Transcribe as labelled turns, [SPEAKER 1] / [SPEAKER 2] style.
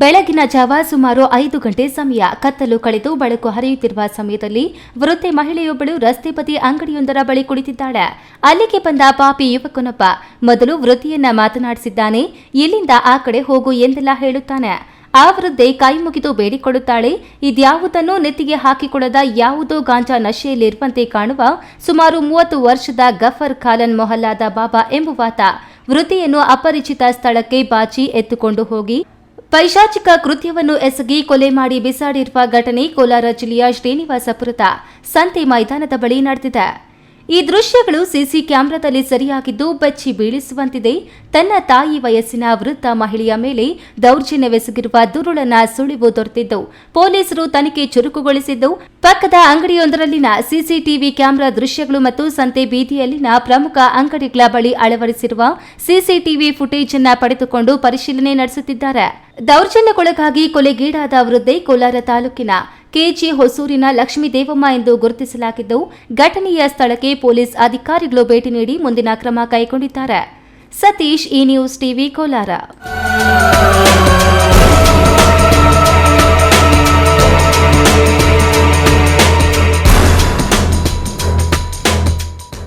[SPEAKER 1] ಬೆಳಗಿನ ಜಾವ ಸುಮಾರು ಐದು ಗಂಟೆ ಸಮಯ ಕತ್ತಲು ಕಳೆದು ಬೆಳಕು ಹರಿಯುತ್ತಿರುವ ಸಮಯದಲ್ಲಿ ವೃದ್ಧೆ ಮಹಿಳೆಯೊಬ್ಬಳು ರಸ್ತೆ ಬದಿ ಅಂಗಡಿಯೊಂದರ ಬಳಿ ಕುಳಿತಿದ್ದಾಳೆ. ಅಲ್ಲಿಗೆ ಬಂದ ಪಾಪಿ ಯುವಕನೊಬ್ಬ ಮೊದಲು ವೃತ್ತಿಯನ್ನ ಮಾತನಾಡಿಸಿದ್ದಾನೆ. ಇಲ್ಲಿಂದ ಆ ಕಡೆ ಹೋಗು ಎಂದೆಲ್ಲ ಹೇಳುತ್ತಾನೆ. ಆ ವೃದ್ಧೆ ಕೈ ಮುಗಿದು ಬೇಡಿಕೊಳ್ಳುತ್ತಾಳೆ. ಇದ್ಯಾವುದನ್ನೂ ನೆತ್ತಿಗೆ ಹಾಕಿಕೊಳ್ಳದ ಯಾವುದೋ ಗಾಂಜಾ ನಶೆಯಲ್ಲಿರುವಂತೆ ಕಾಣುವ ಸುಮಾರು ಮೂವತ್ತು ವರ್ಷದ ಗಫರ್ ಖಾಲನ್ ಮೊಹಲ್ಲಾದ ಬಾಬಾ ಎಂಬುವಾತ ವೃತ್ತಿಯನ್ನು ಅಪರಿಚಿತ ಸ್ಥಳಕ್ಕೆ ಬಾಚಿ ಎತ್ತುಕೊಂಡು ಹೋಗಿ ಪೈಶಾಚಿಕ ಕೃತ್ಯವನ್ನು ಎಸಗಿ ಕೊಲೆ ಮಾಡಿ ಬಿಸಾಡಿರುವ ಘಟನೆ ಕೋಲಾರ ಜಿಲ್ಲೆಯ ಶ್ರೀನಿವಾಸಪುರದ ಸಂತೆ ಮೈದಾನದ ಬಳಿ ನಡೆದಿದೆ. ಈ ದೃಶ್ಯಗಳು ಸಿಸಿ ಕ್ಯಾಮೆರಾದಲ್ಲಿ ಸರಿಯಾಗಿದ್ದು ಬಚ್ಚಿ ಬೀಳಿಸುವಂತಿದೆ. ತನ್ನ ತಾಯಿ ವಯಸ್ಸಿನ ವೃದ್ಧ ಮಹಿಳೆಯ ಮೇಲೆ ದೌರ್ಜನ್ಯವೆಸಗಿರುವ ದುರುಳನ ಸುಳಿವು ದೊರೆತಿದ್ದು, ಪೊಲೀಸರು ತನಿಖೆ ಚುರುಕುಗೊಳಿಸಿದ್ದು ಪಕ್ಕದ ಅಂಗಡಿಯೊಂದರಲ್ಲಿನ ಸಿಸಿಟಿವಿ ಕ್ಯಾಮೆರಾ ದೃಶ್ಯಗಳು ಮತ್ತು ಸಂತೆ ಬೀದಿಯಲ್ಲಿನ ಪ್ರಮುಖ ಅಂಗಡಿಗಳ ಬಳಿ ಅಳವಡಿಸಿರುವ ಸಿಸಿಟಿವಿ ಫುಟೇಜ್ ಅನ್ನ ಪಡೆದುಕೊಂಡು ಪರಿಶೀಲನೆ ನಡೆಸುತ್ತಿದ್ದಾರೆ. ದೌರ್ಜನ್ಯಕ್ಕೊಳಗಾಗಿ ಕೊಲೆಗೀಡಾದ ವೃದ್ಧೆ ಕೋಲಾರ ತಾಲೂಕಿನ ಕೆಜಿ ಹೊಸೂರಿನ ಲಕ್ಷ್ಮೀ ದೇವಮ್ಮ ಎಂದು ಗುರುತಿಸಲಾಗಿದ್ದು, ಘಟನೆಯ ಸ್ಥಳಕ್ಕೆ ಪೊಲೀಸ್ ಅಧಿಕಾರಿಗಳು ಭೇಟಿ ನೀಡಿ ಮುಂದಿನ ಕ್ರಮ ಕೈಗೊಂಡಿದ್ದಾರೆ. ಸತೀಶ್ ಈ ನ್ಯೂಸ್ ಟಿವಿ ಕೋಲಾರ.